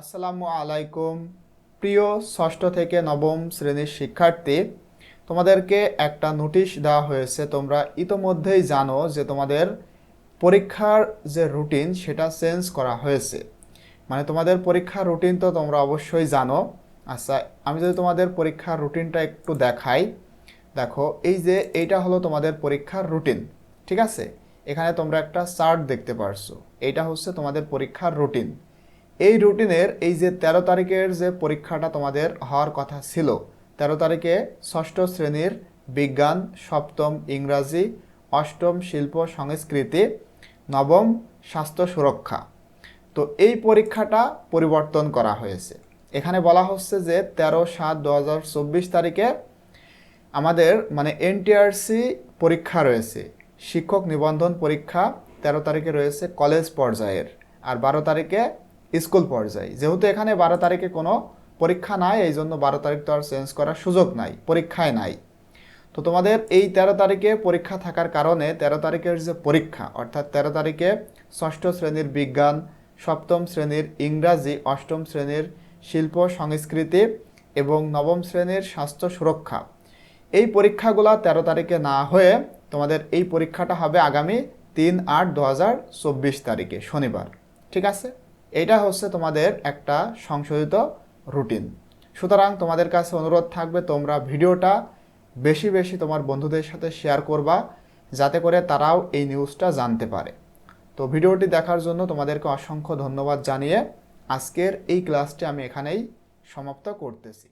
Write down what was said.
আসসালামু আলাইকুম। প্রিয় ষষ্ঠ থেকে নবম শ্রেণির শিক্ষার্থী, তোমাদেরকে একটা নোটিশ দেওয়া হয়েছে। তোমরা ইতোমধ্যেই জানো যে তোমাদের পরীক্ষার যে রুটিন, সেটা চেঞ্জ করা হয়েছে। মানে তোমাদের পরীক্ষার রুটিন তো তোমরা অবশ্যই জানো। আচ্ছা আমি যদি তোমাদের পরীক্ষার রুটিনটা একটু দেখাই। দেখো, এই যে এইটা হলো তোমাদের পরীক্ষার রুটিন, ঠিক আছে? এখানে তোমরা একটা চার্ট দেখতে পারছ। এইটা হচ্ছে তোমাদের পরীক্ষার রুটিন। এই রুটিনের এই যে তেরো তারিখের যে পরীক্ষাটা তোমাদের হওয়ার কথা ছিল, তেরো তারিখে ষষ্ঠ শ্রেণির বিজ্ঞান, সপ্তম ইংরাজি, অষ্টম শিল্প সংস্কৃতি, নবম স্বাস্থ্য সুরক্ষা। তো এই পরীক্ষাটা পরিবর্তন করা হয়েছে। এখানে বলা হচ্ছে যে তেরো সাত দু তারিখে আমাদের মানে এনটিআরসি পরীক্ষা রয়েছে। শিক্ষক নিবন্ধন পরীক্ষা তেরো তারিখে রয়েছে কলেজ পর্যায়ের। আর বারো তারিখে স্কুল পর্যায়ে। যেহেতু এখানে বারো তারিখে কোনো পরীক্ষা নাই এই জন্য বারো তারিখ তো আর চেঞ্জ করার সুযোগ নাই, পরীক্ষায় নাই। তো তোমাদের এই তেরো তারিখে পরীক্ষা থাকার কারণে তেরো তারিখের যে পরীক্ষা, অর্থাৎ তেরো তারিখে ষষ্ঠ শ্রেণির বিজ্ঞান, সপ্তম শ্রেণির ইংরাজি, অষ্টম শ্রেণির শিল্প, সংস্কৃতি এবং নবম শ্রেণির স্বাস্থ্য সুরক্ষা, এই পরীক্ষাগুলো তেরো তারিখে না হয়ে তোমাদের এই পরীক্ষাটা হবে আগামী তিন আট দু তারিখে, শনিবার। ঠিক আছে? এটা হচ্ছে তোমাদের একটা সংশোধিত রুটিন। সুতরাং তোমাদের কাছে অনুরোধ থাকবে তোমরা ভিডিওটা বেশি বেশি তোমার বন্ধুদের সাথে শেয়ার করবা, যাতে করে তারাও এই নিউজটা জানতে পারে। তো ভিডিওটি দেখার জন্য তোমাদেরকে অসংখ্য ধন্যবাদ জানিয়ে আজকের এই ক্লাসটি আমি এখানেই সমাপ্ত করতেছি।